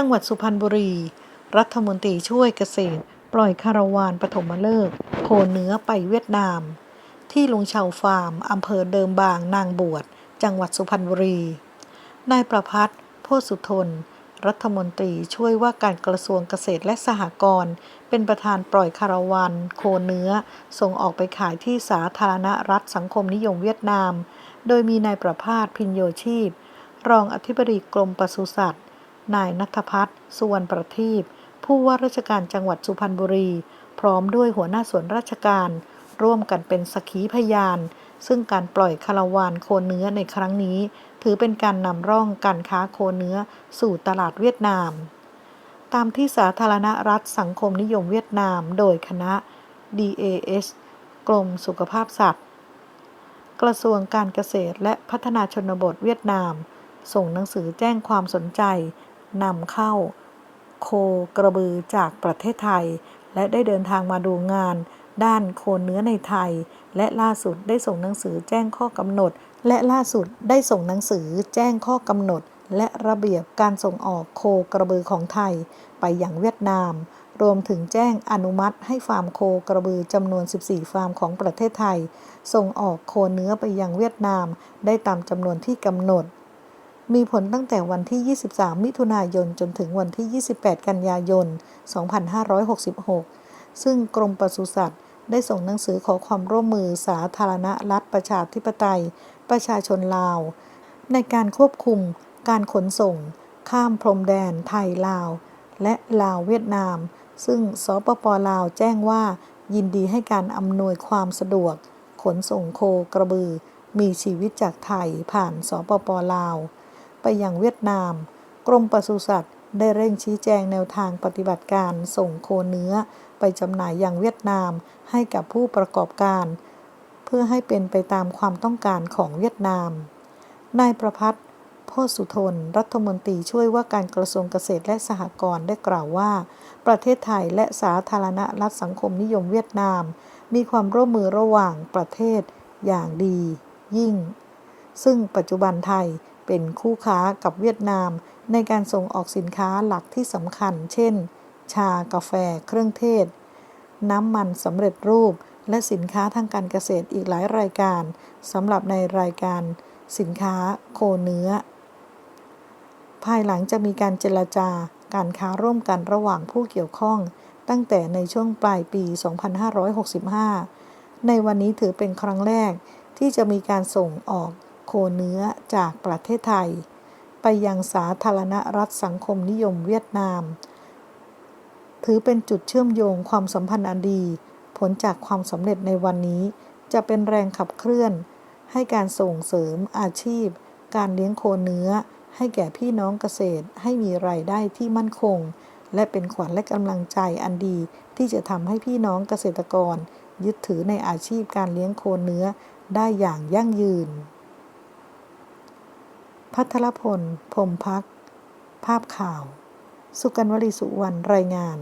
จังหวัดสุพรรณบุรี รัฐมนตรีช่วยเกษตร ปล่อยคาราวานปฐมฤกษ์โคเนื้อไปเวียดนาม ที่ลุงเชาฟาร์มอำเภอเดิมบางนางบวช จังหวัดสุพรรณบุรี นายประพัฒน์โพธิ์สุทน รัฐมนตรีช่วยว่าการกระทรวงเกษตรและสหกรณ์เป็นประธานปล่อยคาราวานโคเนื้อ ส่งออกไปขายที่สาธารณรัฐสังคมนิยมเวียดนาม โดยมีนายประภาสพินโยชีพ รองอธิบดีกรมปศุสัตว์ นายนัทพัฒน์สุวรรณประทีปผู้ว่าราชการจังหวัดสุพรรณบุรี พร้อมด้วยหัวหน้าส่วนราชการ ร่วมกันเป็นสักขีพยาน ซึ่งการปล่อยคาราวานโคเนื้อในครั้งนี้ ถือเป็นการนำร่องการค้าโคเนื้อสู่ตลาดเวียดนาม ตามที่สาธารณรัฐสังคมนิยมเวียดนาม โดยคณะ DAS กรมสุขภาพสัตว์ กระทรวงการเกษตรและพัฒนาชนบทเวียดนาม ส่งหนังสือแจ้งความสนใจ นำเข้า โคกระบือจากประเทศไทย และได้เดินทางมาดูงาน ด้านโคเนื้อในไทย และล่าสุดได้ส่งหนังสือแจ้งข้อกำหนด และล่าสุดได้ส่งหนังสือแจ้งข้อกำหนด และระเบียบการส่งออกโคกระบือของไทย ไปยังเวียดนาม รวมถึงแจ้งอนุมัติให้ฟาร์มโคกระบือจำนวน 14 ฟาร์มของประเทศไทย ส่งออกโคเนื้อไปยังเวียดนาม ได้ตามจำนวนที่กำหนด มีผลตั้งแต่วันที่ 23 มิถุนายน จนถึงวันที่ 28 กันยายน 2566 ซึ่งกรมปศุสัตว์ได้ส่งหนังสือขอความร่วมมือสาธารณรัฐประชาธิปไตย ประชาชนลาว ในการควบคุม การขนส่ง ข้ามพรมแดน ไทยลาว และลาวเวียดนาม ซึ่งสปปลาวแจ้งว่า ยินดีให้การอำนวยความสะดวก ขนส่งโคกระบือ มีชีวิตจากไทยผ่านสปปลาว ไปยังเวียดนาม กรมปศุสัตว์ได้เร่งชี้แจงแนวทางปฏิบัติการส่งโคเนื้อ ไปจำหน่ายยังเวียดนามให้กับผู้ประกอบการ เพื่อให้เป็นไปตามความต้องการของเวียดนาม นายประพัฒน์โพธิ์สุทน รัฐมนตรีช่วยว่าการกระทรวงเกษตรและสหกรณ์ได้กล่าวว่า ประเทศไทยและสาธารณรัฐสังคมนิยมเวียดนาม มีความร่วมมือระหว่างประเทศอย่างดี ยิ่ง ซึ่งปัจจุบันไทย เป็นคู่ค้ากับเวียดนาม ในการส่งออกสินค้าหลักที่สำคัญ เช่น ชากาแฟ เครื่องเทศ น้ำมันสำเร็จรูป และสินค้าทางการเกษตรอีกหลายรายการสำหรับในรายการสินค้าโคเนื้อ ภายหลังจะมีการเจรจาการค้าร่วมกันระหว่างผู้เกี่ยวข้อง ตั้งแต่ในช่วงปลายปี 2565 ในวันนี้ถือเป็นครั้งแรกที่จะมีการส่งออก โคเนื้อจากประเทศไทย ไปยังสาธารณรัฐสังคมนิยมเวียดนาม ถือเป็นจุดเชื่อมโยงความสัมพันธ์อันดี ผลจากความสำเร็จในวันนี้ จะเป็นแรงขับเคลื่อน ให้การส่งเสริมอาชีพ การเลี้ยงโคเนื้อ ให้แก่พี่น้องเกษตรให้มีรายได้ที่มั่นคง และเป็นขวัญและกำลังใจอันดี ที่จะทำให้พี่น้องเกษตรกร ยึดถือในอาชีพการเลี้ยงโคเนื้อได้อย่างยั่งยืน พัทรพลพรมพัก ภาพข่าว สุกันวลีสุวรรณรายงาน